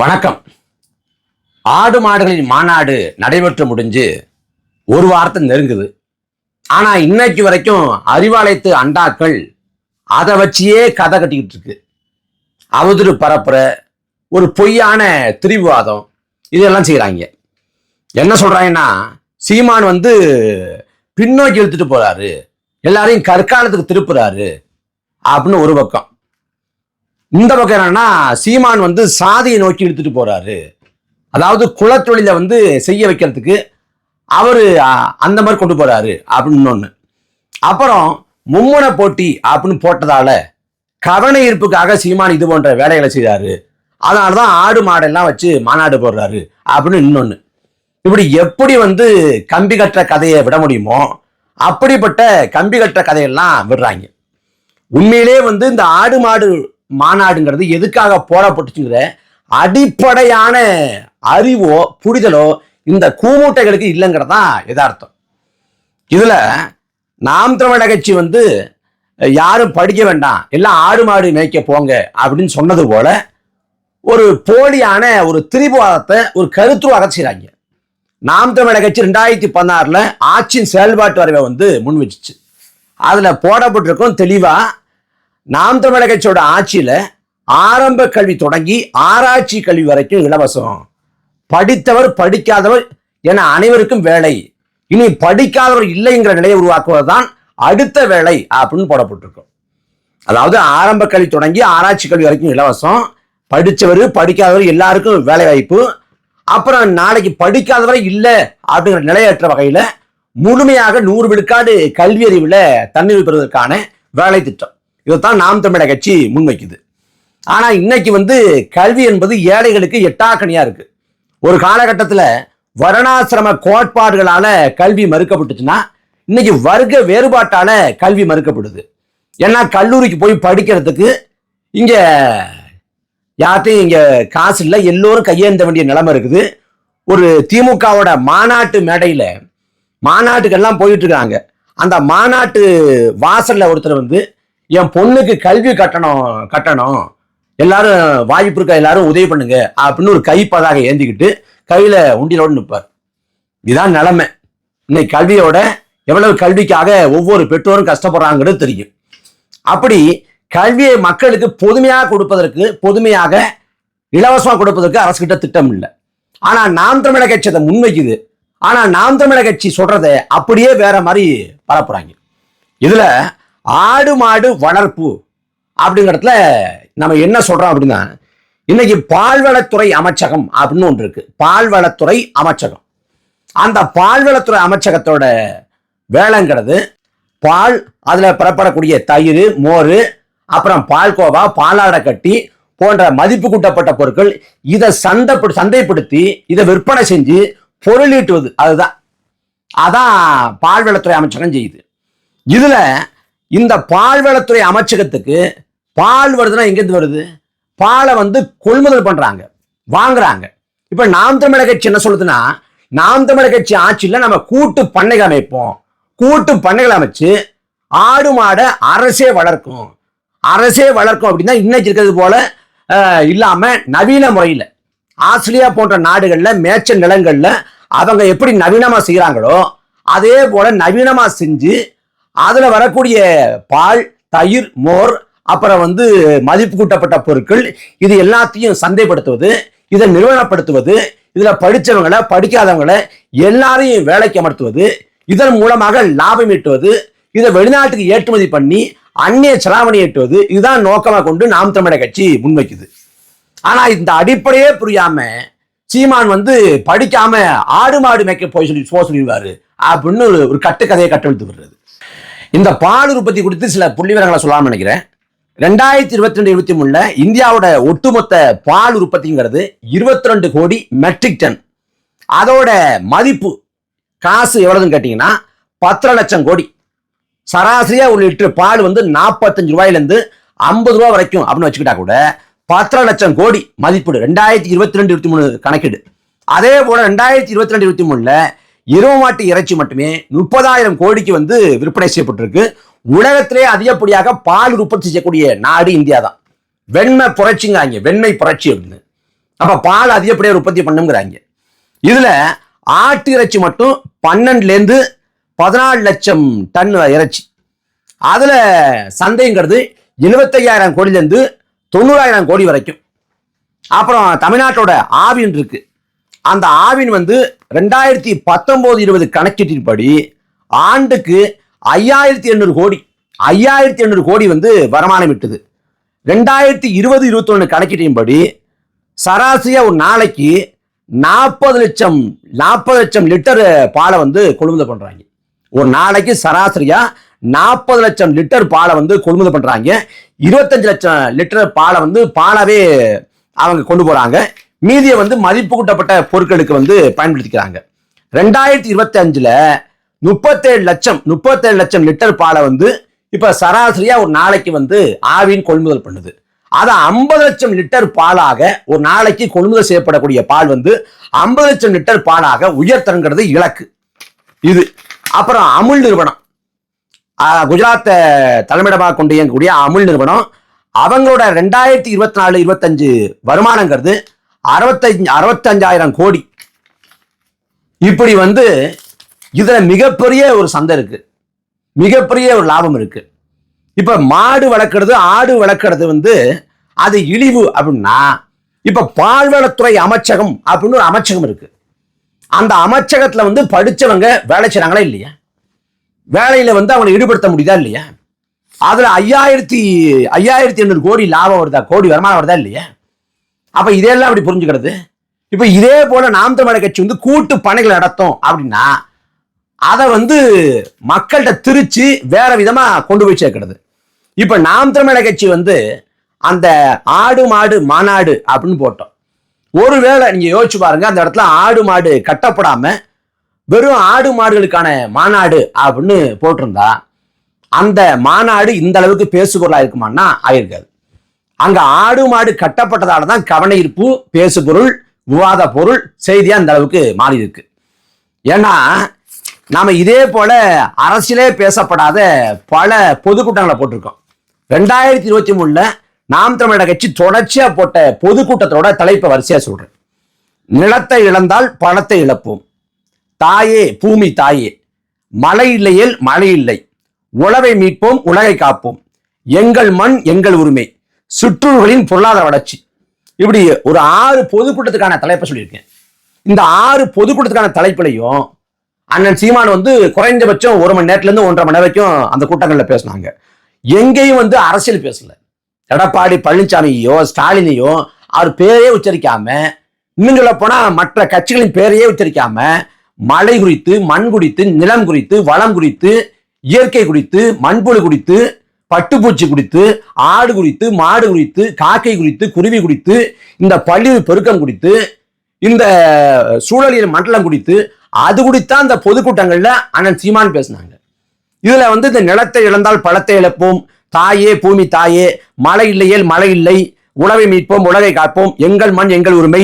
வணக்கம். ஆடு மாடுகளின் மாநாடு நடைபெற்று முடிஞ்சு ஒரு வாரத்தை நெருங்குது. ஆனா இன்னைக்கு வரைக்கும் அறிவாலயத்து அண்டாக்கள் அதை வச்சியே கதை கட்டிக்கிட்டு இருக்கு. அவதூறு பரப்புற ஒரு பொய்யான திரிவாதம் இதெல்லாம் செய்கிறாங்க என்ன சொல்றாங்கன்னா சீமான் வந்து பின்னோக்கி இழுத்துட்டு போறாரு. எல்லாரையும் கற்காலத்துக்கு திருப்புறாரு. அப்படின்னு ஒரு பக்கம். இந்த பக்கம் என்னன்னா சீமான் வந்து சாதியை நோக்கி எடுத்துட்டு போறாரு. அதாவது குலத்தொழிலை வந்து செய்ய வைக்கிறதுக்கு அவரு அந்த மாதிரி கொண்டு போறாரு அப்படின்னு இன்னொன்னு. அப்புறம் மும்முன போட்டி அப்படின்னு போட்டதால கவன ஈர்ப்புக்காக சீமான் இது போன்ற வேலைகளை செய்றாரு. அதனாலதான் ஆடு மாடெல்லாம் வச்சு மாநாடு போடுறாரு அப்படின்னு இன்னொன்று இப்படி எப்படி வந்து கம்பி கட்டுற கதையை விட முடியுமோ அப்படிப்பட்ட கம்பி கட்டுற கதையெல்லாம் விடுறாங்க. உண்மையிலே வந்து இந்த ஆடு மாடு மாநாடுங்கிறது எதுக்காக போடப்பட்டுச்சுங்கிற அடிப்படையான அறிவோ புரிதலோ இந்த கூமூட்டைகளுக்கு இல்லைங்கிறது தான் யதார்த்தம். இதில் நாம் தமிழக கட்சி வந்து யாரும் படிக்க வேண்டாம் எல்லாம் ஆடு மாடு மேய்க்க போங்க அப்படின்னு சொன்னது போல ஒரு போலியான ஒரு திரிபுவாதத்தை ஒரு கருத்துருவாக செய்கிறாங்க நாம் தமிழக கட்சி ரெண்டாயிரத்தி பதினாறில் ஆட்சியின் செயல்பாட்டு வரைவை வந்து முன் வச்சுச்சு அதில் போடப்பட்டிருக்கும் தெளிவாக நாம் தமிழக கட்சியோட ஆட்சியில ஆரம்ப கல்வி தொடங்கி ஆராய்ச்சி கல்வி வரைக்கும் இலவசம். படித்தவர் படிக்காதவர் என அனைவருக்கும் வேலை. இனி படிக்காதவர் இல்லைங்கிற நிலையை உருவாக்குவதுதான் அடுத்த வேலை அப்படின்னு போடப்பட்டிருக்கும். அதாவது ஆரம்ப கல்வி தொடங்கி ஆராய்ச்சி கல்வி வரைக்கும் இலவசம். படித்தவர் படிக்காதவர் எல்லாருக்கும் வேலை வாய்ப்பு அப்புறம் நாளைக்கு படிக்காதவரை இல்லை அப்படிங்கிற நிலையற்ற வகையில் முழுமையாக நூறு விழுக்காடு கல்வி அறிவுல தன்னிறைவு பெறுவதற்கான வேலை திட்டம். இதைத்தான் நாம் தமிழக கட்சி முன்வைக்குது. ஆனால் இன்னைக்கு வந்து கல்வி என்பது ஏழைகளுக்கு எட்டாக்கணியாக இருக்குது ஒரு காலகட்டத்தில் வரணாசிரம கோட்பாடுகளால் கல்வி மறுக்கப்பட்டுச்சுன்னா இன்னைக்கு வர்க்க வேறுபாட்டால் கல்வி மறுக்கப்படுது. ஏன்னா கல்லூரிக்கு போய் படிக்கிறதுக்கு இங்கே யார்ட்டையும் இங்கே காசு இல்லை எல்லோரும் கையேந்த வேண்டிய நிலைமை இருக்குது. ஒரு திமுகவோட மாநாட்டு மேடையில் மாநாட்டுக்கெல்லாம் போயிட்டு இருக்காங்க. அந்த மாநாட்டு வாசலில் ஒருத்தர் வந்து என் பொண்ணுக்கு கல்வி கட்டணம் கட்டணம். எல்லாரும் வாய்ப்பு இருக்க எல்லாரும் உதவி பண்ணுங்க அப்படின்னு ஒரு கைப்பதாக ஏந்திக்கிட்டு கையில உண்டியலோடு நிற்பார் இதுதான் நிலைமை. இன்னைக்கு கல்வியோட எவ்வளவு கல்விக்காக ஒவ்வொரு பெற்றோரும் கஷ்டப்படுறாங்கிறது தெரியும். அப்படி கல்வியை மக்களுக்கு பொதுமையாக கொடுப்பதற்கு பொதுமையாக இலவசமாக கொடுப்பதற்கு அரசு கிட்ட திட்டம் இல்லை. ஆனால் நாம் தமிழக கட்சி அதை முன்வைக்குது. ஆனால் நாம் தமிழக கட்சி சொல்றதை அப்படியே வேற மாதிரி பரப்புறாங்க. இதுல ஆடு மாடு வளர்ப்பு அப்படிங்கிறதுல நம்ம என்ன சொல்றோம் அப்படின்னா இன்னைக்கு பால்வளத்துறை அமைச்சகம் அப்படின்னு ஒன்று இருக்கு. பால்வளத்துறை அமைச்சகம். அந்த பால்வளத்துறை அமைச்சகத்தோட வேலைங்கிறது பால் அதில் பெறப்படக்கூடிய தயிர் மோர் அப்புறம் பால்கோவா பாலாடை கட்டி போன்ற மதிப்பு கூட்டப்பட்ட பொருட்கள் இதை சந்தை சந்தைப்படுத்தி இதை விற்பனை செஞ்சு பொருளீட்டுவது அதுதான். அதான் பால்வளத்துறை அமைச்சகம் செய்யுது. இதில் இந்த பால்வளத்துறை அமைச்சகத்துக்கு பால் வருதுன்னா எங்கேருந்து வருது? பாலை வந்து கொள்முதல் பண்றாங்க வாங்குறாங்க. இப்ப நாம் தமிழக கட்சி என்ன சொல்லுதுன்னா நாம் தமிழக கட்சி ஆட்சியில் நம்ம கூட்டு பண்ணைகள் அமைப்போம். கூட்டு பண்ணைகள் அமைச்சு ஆடு மாடை அரசே வளர்க்கும். அரசே வளர்க்கும் அப்படின்னா இன்னைக்கு இருக்கிறது போல இல்லாமல் இல்லாம நவீன முறையில் ஆஸ்திரேலியா போன்ற நாடுகளில் மேய்ச்சல் நிலங்கள்ல அவங்க எப்படி நவீனமா செய்கிறாங்களோ அதே போல நவீனமா செஞ்சு அதுல வரக்கூடிய பால் தயிர் மோர் அப்புறம் வந்து மதிப்பு கூட்டப்பட்ட பொருட்கள் இது எல்லாத்தையும் சந்தைப்படுத்துவது இதை நிறுவனப்படுத்துவது இதுல படிச்சவங்களை படிக்காதவங்களை எல்லாரையும் வேலைக்கு அமர்த்துவது இதன் மூலமாக லாபம் ஈட்டுவது இதை வெளிநாட்டுக்கு ஏற்றுமதி பண்ணி அந்நிய செலாவணி ஈட்டுவது இதுதான் நோக்கமாக கொண்டு நாம் தமிழக கட்சி முன்வைக்குது. ஆனா இந்த அடிப்படையே புரியாம சீமான் வந்து படிக்காம ஆடு மாடு மேய்க்க போய் சொல்லி போக சொல்லிடுவாரு அப்படின்னு ஒரு கட்டுக்கதையை கட்டெழுத்து விடுறது. இந்த பால் உற்பத்தி குறித்து சில புள்ளி விவரங்களை சொல்லலாம்னு நினைக்கிறேன். ரெண்டாயிரத்தி இருபத்தி ரெண்டு இருபத்தி மூணுல இந்தியாவோட ஒட்டுமொத்த பால் உற்பத்திங்கிறது இருபத்தி ரெண்டு கோடி மெட்ரிக் டன் அதோட மதிப்பு காசு எவ்வளவுன்னு கேட்டீங்கன்னா பத்தரை லட்சம் கோடி. சராசரியா ஒரு லிட்டர் பால் வந்து நாற்பத்தஞ்சு ரூபாயிலேருந்து ஐம்பது ரூபா வரைக்கும் அப்படின்னு வச்சுக்கிட்டா கூட பத்தரை லட்சம் கோடி மதிப்பீடு. ரெண்டாயிரத்தி இருபத்தி ரெண்டு இருபத்தி மூணு கணக்கீடு. அதே போல ரெண்டாயிரத்தி இருபத்தி ரெண்டு இருபத்தி மூணுல இரவு மாட்டு இறைச்சி மட்டுமே முப்பதாயிரம் கோடிக்கு வந்து விற்பனை செய்யப்பட்டிருக்கு. உலகத்திலே அதிகப்படியாக பால் உற்பத்தி செய்யக்கூடிய நாடு இந்தியா தான் வெண்மை புரட்சிங்கிறாங்க வெண்மை புரட்சி அப்படின்னு. அப்ப பால் அதிகப்படியாக உற்பத்தி பண்ணுங்கிறாங்க. இதுல ஆட்டு இறைச்சி மட்டும் பன்னெண்டுலேருந்து பதினாலு லட்சம் டன் இறைச்சி. அதுல சந்தைங்கிறது எழுபத்தையாயிரம் கோடியிலேருந்து தொண்ணூறாயிரம் கோடி வரைக்கும். அப்புறம் தமிழ்நாட்டோட ஆவின் இருக்கு. அந்த ஆவின் வந்து ரெண்டாயிரத்தி பத்தொம்போது இருபது கணக்கீட்டின்படி ஆண்டுக்கு ஐயாயிரத்தி எண்ணூறு கோடி ஐயாயிரத்தி எண்ணூறு கோடி வந்து வருமானம் விட்டது ரெண்டாயிரத்தி இருபது இருபத்தொன்னு கணக்கீட்டின்படி சராசரியாக ஒரு நாளைக்கு நாற்பது லட்சம் நாற்பது லட்சம் லிட்டர் பாலை வந்து கொள்முதல் பண்ணுறாங்க ஒரு நாளைக்கு சராசரியாக நாற்பது லட்சம் லிட்டர் பாலை வந்து கொள்முதல் பண்ணுறாங்க இருபத்தஞ்சு லட்சம் லிட்டர் பாலை வந்து பாலாவே அவங்க கொண்டு போகிறாங்க மீதியை வந்து மதிப்பு கூட்டப்பட்ட பொருட்களுக்கு வந்து பயன்படுத்திக்கிறாங்க. ரெண்டாயிரத்தி இருபத்தி அஞ்சுல முப்பத்தேழு லட்சம் முப்பத்தேழு லட்சம் லிட்டர் பாலை வந்து இப்ப சராசரியா ஒரு நாளைக்கு வந்து ஆவின் கொள்முதல் பண்ணுது. அதை ஐம்பது லட்சம் லிட்டர் பாலாக ஒரு நாளைக்கு கொள்முதல் செய்யப்படக்கூடிய பால் வந்து ஐம்பது லட்சம் லிட்டர் பாலாக உயர்த்தணுங்கிறது இலக்கு. இது. அப்புறம் அமுல் நிறுவனம். குஜராத்தை தலைமையிடமாக கொண்டு இயங்கக்கூடிய அமுல் நிறுவனம். அவங்களோட ரெண்டாயிரத்தி இருபத்தி நாலு இருபத்தஞ்சு வருமானங்கிறது அறுபத்தஞ்சு அறுபத்தஞ்சாயிரம் கோடி. இப்படி வந்து இதுல மிகப்பெரிய ஒரு சந்தை இருக்கு. மிகப்பெரிய ஒரு லாபம் இருக்கு. இப்ப மாடு வளர்க்கறது ஆடு வளர்க்கறது வந்து அது இழிவு அப்படின்னா இப்ப பால்வளத்துறை அமைச்சகம் அப்படின்னு ஒரு அமைச்சகம் இருக்கு. அந்த அமைச்சகத்துல வந்து படிச்சவங்க வேலை செய்றாங்களா இல்லையா? வேலையில வந்து அவங்களை ஈடுபடுத்த முடியுதா இல்லையா? அதுல ஐயாயிரத்தி ஐயாயிரத்தி எண்ணூறு கோடி லாபம் வருதா? கோடி வருமானம் வருதா இல்லையா? அப்ப இதெல்லாம் அப்படி புரிஞ்சுக்கிறது? இப்ப இதே போல நாம் தமிழர் கட்சி வந்து கூட்டு பணிகள் நடத்தும் அப்படின்னா அதை வந்து மக்கள்கிட்ட திரிச்சு வேற விதமா கொண்டு போய் சேர்க்கிறது. இப்ப நாம் தமிழர் கட்சி வந்து அந்த ஆடு மாடு மாநாடு அப்படின்னு போட்டோம். ஒருவேளை நீங்க யோசிச்சு பாருங்க அந்த இடத்துல ஆடு மாடு கட்டப்படாம வெறும் ஆடு மாடுகளுக்கான மாநாடு அப்படின்னு போட்டிருந்தா அந்த மாநாடு இந்த அளவுக்கு பேசுபொருளா இருக்குமான்னா ஆயிருக்காது. அங்க ஆடு மாடு கட்டப்பட்டதால தான் கவன ஈர்ப்பு பேசு பொருள் விவாத பொருள் செய்தியா அந்த அளவுக்கு மாறி இருக்கு ஏன்னா நாம இதே போல அரசியலே பேசப்படாத பல பொதுக்கூட்டங்களை போட்டிருக்கோம். ரெண்டாயிரத்தி இருபத்தி மூணுல நாம் தமிழக கட்சி தொடர்ச்சியா போட்ட பொதுக்கூட்டத்தோட தலைப்பை வரிசையா சொல்றேன். நிலத்தை இழந்தால் பணத்தை இழப்போம். தாயே பூமி தாயே. மழை இல்லையேல் மழை இல்லை. உழவை மீட்போம் உலகை காப்போம். எங்கள் மண் எங்கள் உரிமை. சுற்றுகளின் பொருளாதார வளர்ச்சி. இப்படி ஒரு ஆறு பொதுக்கூட்டத்துக்கான தலைப்பை சொல்லியிருக்கேன். இந்த ஆறு பொதுக்கூட்டத்துக்கான தலைப்புலையும் அண்ணன் சீமான் வந்து குறைஞ்சபட்சம் ஒரு மணி நேரத்துலேருந்து ஒன்றரை மணி நேரம் வரைக்கும் அந்த கூட்டங்களில் பேசினாங்க. எங்கேயும் வந்து அரசியல் பேசல. எடப்பாடி பழனிசாமியோ ஸ்டாலினையோ அவர் பேரையே உச்சரிக்காம இன்னும் சொல்ல போனா மற்ற கட்சிகளின் பேரையே உச்சரிக்காம மழை குறித்து மண் குறித்து நிலம் குறித்து வளம் குறித்து இயற்கை குறித்து மண்புழு குறித்து பட்டுப்பூச்சி குறித்து ஆடு குறித்து மாடு குறித்து காக்கை குறித்து குருவி குறித்து இந்த பள்ளி பெருக்கம் குறித்து இந்த சூழலியல் மண்டலம் குறித்து அது குறித்தான் அந்த பொதுக்கூட்டங்களில் அண்ணன் சீமான் பேசினாங்க. இதுல வந்து இந்த நிலத்தை இழந்தால் பழத்தை இழப்போம். தாயே பூமி தாயே மழை இல்லையேல் மழை இல்லை. உழவை மீட்போம் உலகை காப்போம். எங்கள் மண் எங்கள் உரிமை.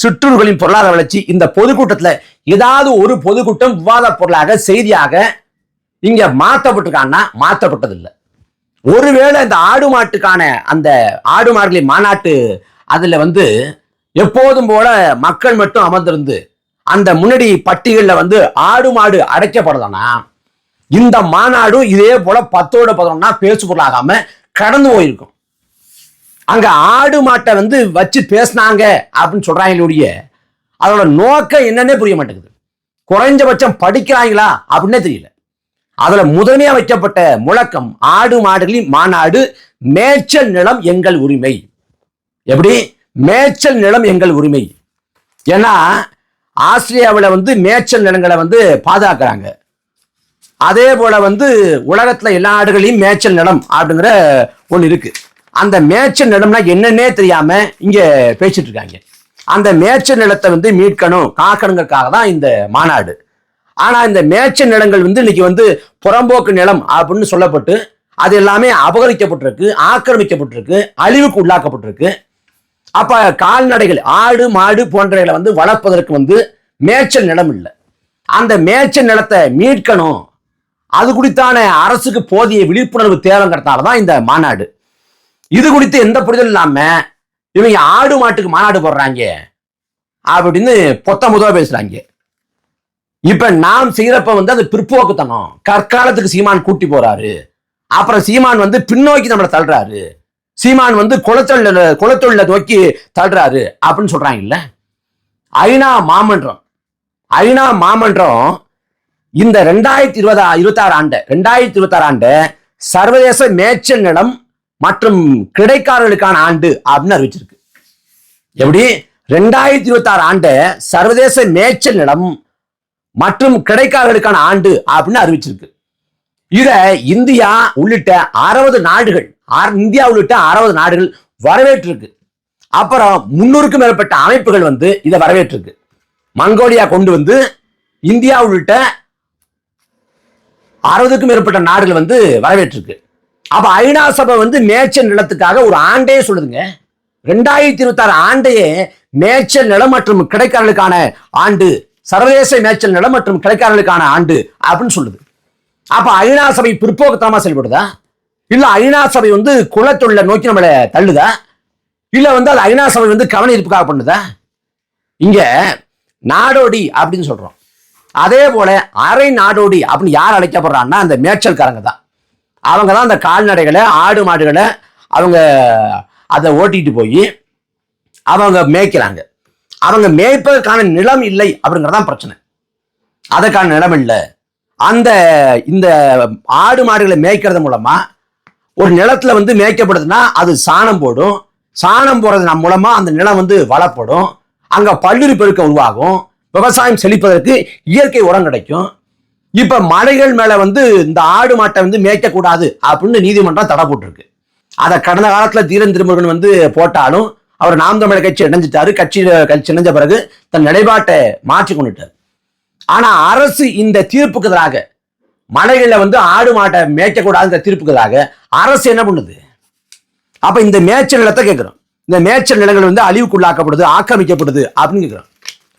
சிற்றூர்களின் பொருளாதார வளர்ச்சி. இந்த பொதுக்கூட்டத்தில் ஏதாவது ஒரு பொதுக்கூட்டம் விவாத பொருளாக செய்தியாக இங்க மாற்றப்பட்டிருக்கான்னா மாற்றப்பட்டதில்லை. ஒருவேளை இந்த ஆடு மாட்டுக்கான அந்த ஆடு மாடுகளை மாநாட்டு அதில் வந்து எப்போதும் போல மக்கள் மட்டும் அமர்ந்திருந்து அந்த முன்னாடி பட்டிகளில் வந்து ஆடு மாடு அடைக்கப்படுதுன்னா இந்த மாநாடும் இதே போல பத்தோட பதினொன்னா பேசு பொருளாகாம கடந்து போயிருக்கும். அங்க ஆடு மாட்டை வந்து வச்சு பேசினாங்க அப்படின்னு சொல்றாங்களுடைய அதோட நோக்கம் என்னன்னே புரிய மாட்டேங்குது. குறைஞ்சபட்சம் படிக்கிறாங்களா அப்படின்னே தெரியல. அதுல முதன்மையா வைக்கப்பட்ட முழக்கம் ஆடு மாடுகளின் மாநாடு மேய்ச்சல் நிலம் எங்கள் உரிமை. எப்படி? மேய்ச்சல் நிலம் எங்கள் உரிமை. ஏன்னா ஆஸ்திரேலியாவில் வந்து மேய்ச்சல் நிலங்களை வந்து பாதுகாக்கிறாங்க. அதே போல வந்து உலகத்துல எல்லா நாடுகளையும் மேய்ச்சல் நிலம் அப்படிங்கிற ஒன்று இருக்கு. அந்த மேய்ச்சல் நிலம்னா என்னன்னே தெரியாம இங்க பேசிட்டு இருக்காங்க. அந்த மேய்ச்சல் நிலத்தை வந்து மீட்கணும் காக்கணுங்கிறதுக்காக தான் இந்த மாநாடு. ஆனா இந்த மேய்ச்சல் நிலங்கள் வந்து இன்னைக்கு வந்து புறம்போக்கு நிலம் அப்படின்னு சொல்லப்பட்டு அது எல்லாமே அபகரிக்கப்பட்டிருக்கு ஆக்கிரமிக்கப்பட்டிருக்கு அழிவுக்கு உள்ளாக்கப்பட்டிருக்கு. அப்ப கால்நடைகள் ஆடு மாடு போன்றவைகளை வந்து வளர்ப்பதற்கு வந்து மேய்ச்சல் நிலம் இல்லை. அந்த மேய்ச்சல் நிலத்தை மீட்கணும். அது குறித்தான அரசுக்கு போதிய விழிப்புணர்வு தேவைங்கிறதால தான் இந்த மாநாடு. இது குறித்து எந்த புரிதல் இல்லாம இவங்க ஆடு மாட்டுக்கு மாநாடு போடுறாங்க அப்படின்னு பொத்த முதவா பேசுறாங்க. இப்ப நாம் செய்யறப்ப வந்து அது பிற்போக்குத்தனம். கற்காலத்துக்கு சீமான் கூட்டி போறாரு. அப்புறம் சீமான் வந்து பின்னோக்கி நம்மளை தள்ளுறாரு. சீமான் வந்து குளத்தொழில குளத்தொழில நோக்கி தள்ளுறாரு அப்படின்னு சொல்றாங்க இல்ல? ஐநா மாமன்றம். ஐநா மாமன்றம் இந்த ரெண்டாயிரத்தி இருபதா இருபத்தாறு ஆண்டு ரெண்டாயிரத்தி இருபத்தாறு ஆண்டு சர்வதேச மேய்ச்சல் நிலம் மற்றும் கிடைக்காரர்களுக்கான ஆண்டு அப்படின்னு அறிவிச்சிருக்கு. எப்படி? ரெண்டாயிரத்தி இருபத்தி ஆறு ஆண்டு சர்வதேச மேய்ச்சல் நிலம் மற்றும் கிடைக்காதற்கான ஆண்டு அப்படின்னு அறிவிச்சிருக்கு. இத இந்தியா உள்ளிட்ட அறுபது நாடுகள் இந்தியா உள்ளிட்ட அறுபது நாடுகள் வரவேற்றிருக்கு. அப்புறம் முன்னூறுக்கும் மேற்பட்ட அமைப்புகள் வந்து இதை வரவேற்றிருக்கு. மங்கோலியா கொண்டு வந்து இந்தியா உள்ளிட்ட அறுபதுக்கும் மேற்பட்ட நாடுகள் வந்து வரவேற்றிருக்கு. அப்ப ஐநா சபை வந்து மேய்ச்சல் நிலத்துக்காக ஒரு ஆண்டே சொல்லுதுங்க. ரெண்டாயிரத்தி இருபத்தி ஆறு ஆண்டையே மேய்ச்சல் நிலம் மற்றும் கிடைக்காரர்களுக்கான ஆண்டு சர்வதேச மேய்ச்சல் நிலம் மற்றும் கிளைக்காரர்களுக்கான ஆண்டு அப்படின்னு சொல்லுது. அப்ப ஐநா சபை பிற்போக்குத்தனமா செயல்படுதா? இல்ல ஐநா சபை வந்து குலத்தொழில நோக்கி நம்மளை தள்ளுதா? இல்ல வந்து அது ஐநா சபை வந்து கவனீர்ப்புக்காக பண்ணுதா? இங்க நாடோடி அப்படின்னு சொல்றோம். அதே போல அரை நாடோடி அப்படின்னு யார் அழைக்கப்படுறான்னா அந்த மேய்ச்சல்காரங்க தான். அவங்க தான் அந்த கால்நடைகளை ஆடு மாடுகளை அவங்க அதை ஓட்டிட்டு போய் அவங்க மேய்க்கிறாங்க. அவங்க மேய்ப்பதற்கான நிலம் இல்லை அப்படிங்கறதான் பிரச்சனை. அதற்கான நிலம் இல்லை. அந்த இந்த ஆடு மாடுகளை மேய்க்கிறது மூலமா ஒரு நிலத்துல வந்து மேய்க்கப்படுதுன்னா அது சாணம் போடும். சாணம் போடுறது மூலமா அந்த நிலம் வந்து வளப்படும். அங்க பல்லுரி பெருக்கம் உருவாகும். விவசாயம் செழிப்பதற்கு இயற்கை உரம் கிடைக்கும். இப்ப மலைகள் மேல வந்து இந்த ஆடு மாட்டை வந்து மேய்க்கக்கூடாது அப்படின்னு நீதிமன்றம் தடை போட்டிருக்கு. அதை கடந்த காலத்துல தீரன் திருமுருகன் வந்து போட்டாலும் அவர் நாம் தமிழர் கட்சி இணைஞ்சிட்டாரு கட்சி கட்சி இணைஞ்ச பிறகு தன் நிலைப்பாட்டை மாற்றி கொண்டுட்டார். ஆனா அரசு இந்த தீர்ப்புக்கு எதிராக மலைகளில் வந்து ஆடு மாட்டை மேய்க்கக்கூடாதுங்கிற தீர்ப்புக்கு எதிராக அரசு என்ன பண்ணுது? அப்ப இந்த மேய்ச்சல் நிலத்தை கேட்கிறோம். இந்த மேய்ச்சல் நிலங்கள் வந்து அழிவுக்குள்ளாக்கப்படுது ஆக்கிரமிக்கப்படுது அப்படின்னு கேட்கிறோம்.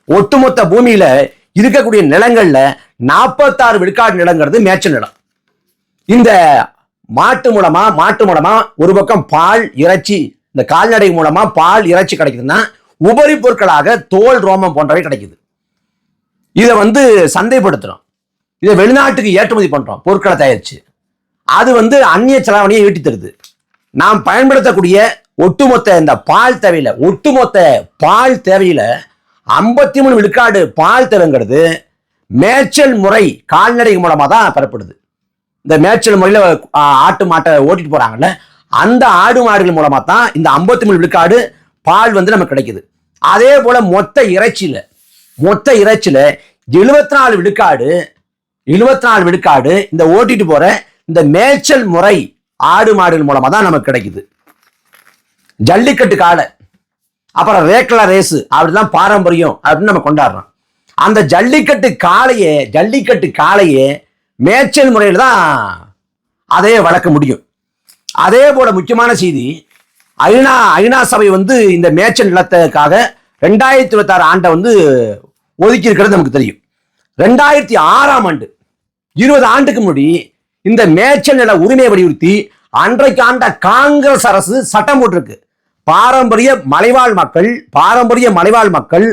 ஒட்டுமொத்த பூமியில இருக்கக்கூடிய நிலங்கள்ல நாற்பத்தாறு விழுக்காடு நிலங்கிறது மேய்ச்சல் நிலம். இந்த மாட்டு மூலமா மாட்டு மூலமா ஒரு பக்கம் பால் இறைச்சி இந்த கால்நடை மூலமா பால் இறைச்சி கிடைக்குதுன்னா உபரி பொருட்களாக தோல் ரோமம் போன்றவை கிடைக்குது. இதை வந்து சந்தைப்படுத்துறோம். இதை வெளிநாட்டுக்கு ஏற்றுமதி பண்றோம் பொருட்களை தயாரிச்சு. அது வந்து அந்நிய செலாவணியை ஈட்டி தருது. நாம் பயன்படுத்தக்கூடிய ஒட்டுமொத்த இந்த பால் தேவையில ஒட்டுமொத்த பால் தேவையில ஐம்பத்தி மூணு விழுக்காடு பால் தேவைங்கிறது மேய்ச்சல் முறை கால்நடை மூலமாக தான் பெறப்படுது. இந்த மேய்ச்சல் முறையில் ஆட்டு மாட்டை ஓட்டிட்டு போகிறாங்கல்ல அந்த ஆடு மாடுகள் மூலமாக தான் இந்த ஐம்பத்தி மூணு விழுக்காடு பால் வந்து நமக்கு கிடைக்குது. அதே போல மொத்த இறைச்சியில் மொத்த இறைச்சியில் எழுபத்தி நாலு விழுக்காடு எழுபத்தி நாலு விழுக்காடு இந்த ஓட்டிட்டு போற இந்த மேய்ச்சல் முறை ஆடு மாடுகள் மூலமாக தான் நமக்கு கிடைக்குது. ஜல்லிக்கட்டு காளை அப்புறம் ரேக்லா ரேஸு அப்படிதான் பாரம்பரியம் அப்படின்னு நம்ம கொண்டாடுறோம். அந்த ஜல்லிக்கட்டு காளையே ஜல்லிக்கட்டு காளையே மேய்ச்சல் முறையில் தான் அதையே வளர்க்க முடியும். அதே போல முக்கியமான செய்தி ஐநா ஐநா சபை வந்து இந்த மேய்ச்சல் நிலத்துக்காக ரெண்டாயிரத்தி இருபத்தாறு ஆண்டை வந்து ஒதுக்கி இருக்கிறது நமக்கு தெரியும். ரெண்டாயிரத்தி ஆறாம் ஆண்டு இருபது ஆண்டுக்கு முன்னாடி இந்த மேச்சல் நில உரிமையை வலியுறுத்தி அன்றைக்கு ஆண்ட காங்கிரஸ் அரசு சட்டம் போட்டிருக்கு. பாரம்பரிய மலைவாழ் மக்கள் பாரம்பரிய மலைவாழ் மக்கள்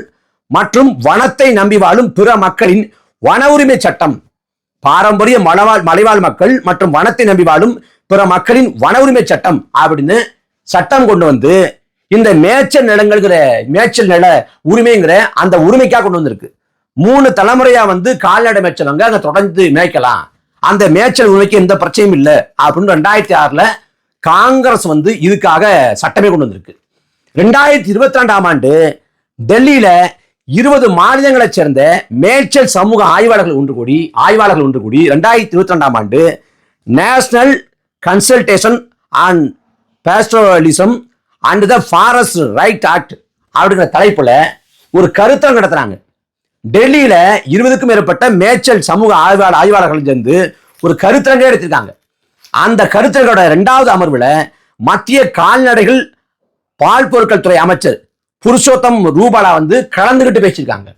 மற்றும் வனத்தை நம்பி வாழும் பிற மக்களின் வன உரிமை சட்டம் பாரம்பரிய மலைவாழ் மலைவாழ் மக்கள் மற்றும் வனத்தை நம்பி வாழும் பிற மக்களின் வன உரிமை சட்டம் அப்படின்னு சட்டம் கொண்டு வந்து இந்த மேய்ச்சல் நிலங்கள்ங்கிற மேய்ச்சல் நில உரிமைங்கிற அந்த உரிமைக்காக கொண்டு வந்திருக்கு. மூணு தலைமுறையா வந்து கால்நடை மேய்ச்சலவங்க அங்க தொடர்ந்து மேய்க்கலாம். அந்த மேய்ச்சல் உரிமைக்கு எந்த பிரச்சனையும் இல்லை அப்படின்னு ரெண்டாயிரத்தி ஆறுல காங்கிரஸ் வந்து இதுக்காக சட்டமே கொண்டு வந்திருக்கு. ரெண்டாயிரத்தி இருபத்தி ரெண்டாம் ஆண்டு டெல்லியில இருபது மாநிலங்களைச் சேர்ந்த மேய்ச்சல் சமூக ஆய்வாளர்கள் ஒன்று கூடி ஆய்வாளர்கள் ஒன்று கூடி ரெண்டாயிரத்தி இருபத்தி ரெண்டாம் ஆண்டு national consultation and pastoralism and the forest right act அப்படிங்கிற தலைப்பில் ஒரு கருத்தம் நடத்துகிறாங்க டெல்லியில் இருபதுக்கும் மேற்பட்ட மேய்ச்சல் சமூக ஆய்வாளர் ஆய்வாளர்கள் சேர்ந்து ஒரு கருத்தரங்கே எடுத்திருக்காங்க. அந்த கருத்தரங்கோட ரெண்டாவது அமர்வில் மத்திய கால்நடைகள் பால் பொருட்கள் துறை அமைச்சர் புருஷோத்தம் ரூபாலா வந்து கலந்துகிட்டு பேசியிருக்காங்க.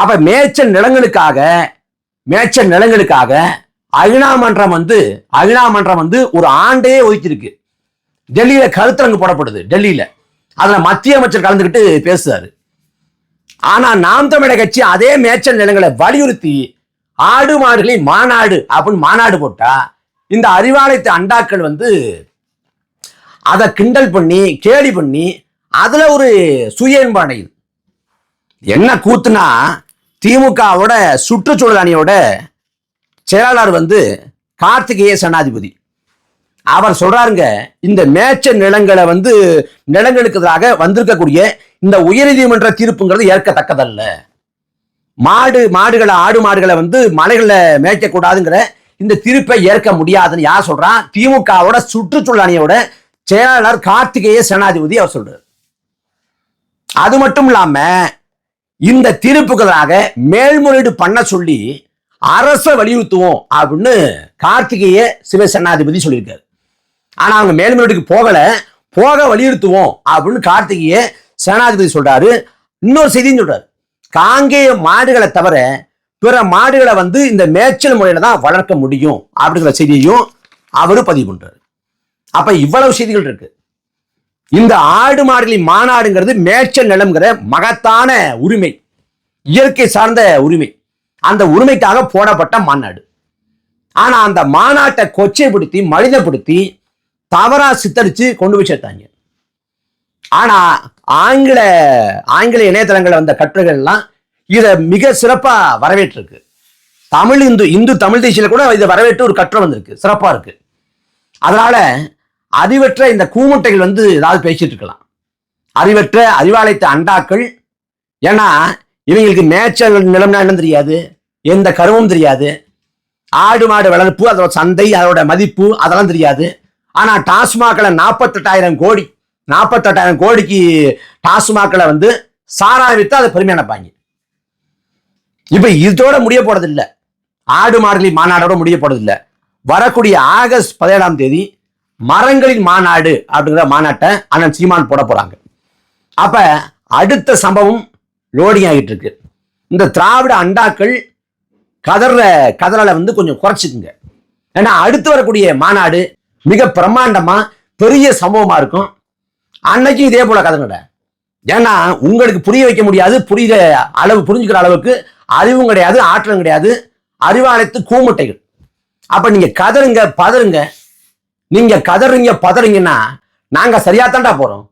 அப்போ மேய்ச்சல் நிலங்களுக்காக மேய்ச்சல் நிலங்களுக்காக அகினா மன்றம் வந்து அகினா மன்றம் வந்து ஒரு ஆண்டே ஒதுக்கியிருக்கு டெல்லியில கருத்தரங்கு போடப்படுது டெல்லியில. அதுல மத்திய அமைச்சர் கலந்துக்கிட்டு பேசுறாரு. ஆனா நாம் தமிழர் கட்சி அதே மேய்ச்சல் நிலங்களை வலியுறுத்தி ஆடு மாடுகளின் மாநாடு அப்படின்னு மாநாடு போட்டா இந்த அறிவாலயத்து அண்டாக்கள் வந்து அதை கிண்டல் பண்ணி கேலி பண்ணி அதுல ஒரு சுய இன்பம் அடையுது என்ன கூத்துனா திமுகவோட சுற்றுச்சூழல் அணியோட செயலாளர் வந்து கார்த்திகேய சனாதிபதி. அவர் சொல்றாருங்க இந்த மேய்ச்ச நிலங்களை வந்து நிலங்களுக்கு எதிராக வந்திருக்கக்கூடிய இந்த உயர்நீதிமன்ற தீர்ப்புங்கிறது ஏற்கத்தக்கதல்ல. மாடு மாடுகளை ஆடு மாடுகளை வந்து மலைகளில் மேய்க்கக்கூடாதுங்கிற இந்த தீர்ப்பை ஏற்க முடியாதுன்னு யார் சொல்றான் திமுகவோட சுற்றுச்சூழல் அணியோட செயலாளர் கார்த்திகேய சேனாதிபதி அவர் சொல்றாரு. அது மட்டும் இல்லாம இந்த தீர்ப்புகளாக மேல்முறையீடு பண்ண சொல்லி அரச வலியுறுத்துவோம் அப்படின்னு கார்த்திகேய சிவசேனாதிபதி சொல்லியிருக்காரு. ஆனா அவங்க மேல்முறையீடுக்கு போகல. போக வலியுறுத்துவோம் அப்படின்னு கார்த்திகேய சேனாதிபதி சொல்றாரு. இன்னொரு செய்தியும் சொல்றாரு. காங்கேய மாடுகளை தவிர பிற மாடுகளை வந்து இந்த மேய்ச்சல் முறையில தான் வளர்க்க முடியும் அப்படிங்கிற செய்தியையும் அவரு பதிவு பண்றாரு. அப்ப இவ்வளவு செய்திகள் இருக்கு. இந்த ஆடு மாடுகளின் மாநாடுங்கிறது மேய்ச்சல் நிலம்ங்கிற மகத்தான உரிமை இயற்கை சார்ந்த உரிமை. அந்த உரிமைக்காக போடப்பட்ட மாநாடு. ஆனா அந்த மாநாட்டை கொச்சைப்படுத்தி மனிதப்படுத்தி தவறா சித்தரிச்சு கொண்டு போய் சேர்த்தாங்க. ஆனா ஆங்கில ஆங்கில இணையதளங்களில் வந்த கட்டுரைகள்லாம் இதை மிக சிறப்பா வரவேற்றிருக்கு. தமிழ் இந்து இந்து தமிழ் தேசியில கூட இதை வரவேற்று ஒரு கட்டுரை வந்திருக்கு. சிறப்பா இருக்கு. அதனால அறிவற்ற இந்த கூமுட்டைகள் வந்து ஏதாவது பேசிட்டு இருக்கலாம். அறிவற்ற அறிவாலயத்த அண்டாக்கள். ஏன்னா இவங்களுக்கு மேய்ச்சல் நிலம்னா என்னன்னு தெரியாது? எந்த கருவும் தெரியாது. ஆடு மாடு வளர்ப்பு அதோட சந்தை அதோட மதிப்பு அதெல்லாம் தெரியாது. ஆனால் டாஸ்மாக்ல நாற்பத்தெட்டாயிரம் கோடி நாற்பத்தெட்டாயிரம் கோடிக்கு டாஸ்மாக்களை வந்து சாரா வித்து அதை பெருமையான நினைப்பாங்க இப்போ இதோட முடிய போறதில்லை. ஆடு மாடுகளின் மாநாடோட முடிய போறதில்லை. வரக்கூடிய ஆகஸ்ட் பதினேழாம் தேதி மரங்களின் மாநாடு அப்படிங்கிற மாநாட்டை அண்ணன் சீமான் போட போறாங்க. அப்ப அடுத்த சம்பவம் லோடிங் ஆகிட்டு இருக்கு இந்த திராவிட அண்டாக்கள் கதற கதறலை வந்து கொஞ்சம் குறைச்சிக்குங்க. ஏன்னா அடுத்து வரக்கூடிய மாநாடு மிக பிரம்மாண்டமா பெரிய சம்பவமா இருக்கும். அன்னைக்கும் இதே போல கதறட ஏன்னா உங்களுக்கு புரிய வைக்க முடியாது புரியுத அளவு புரிஞ்சுக்கிற அளவுக்கு அறிவும் கிடையாது ஆற்றலும் கிடையாது. அறிவாலயத்து கூமுட்டைகள். அப்ப நீங்க கதறுங்க பதறுங்க. நீங்க கதறீங்க பதறீங்கன்னா நாங்க சரியா தாண்டா போறோம்.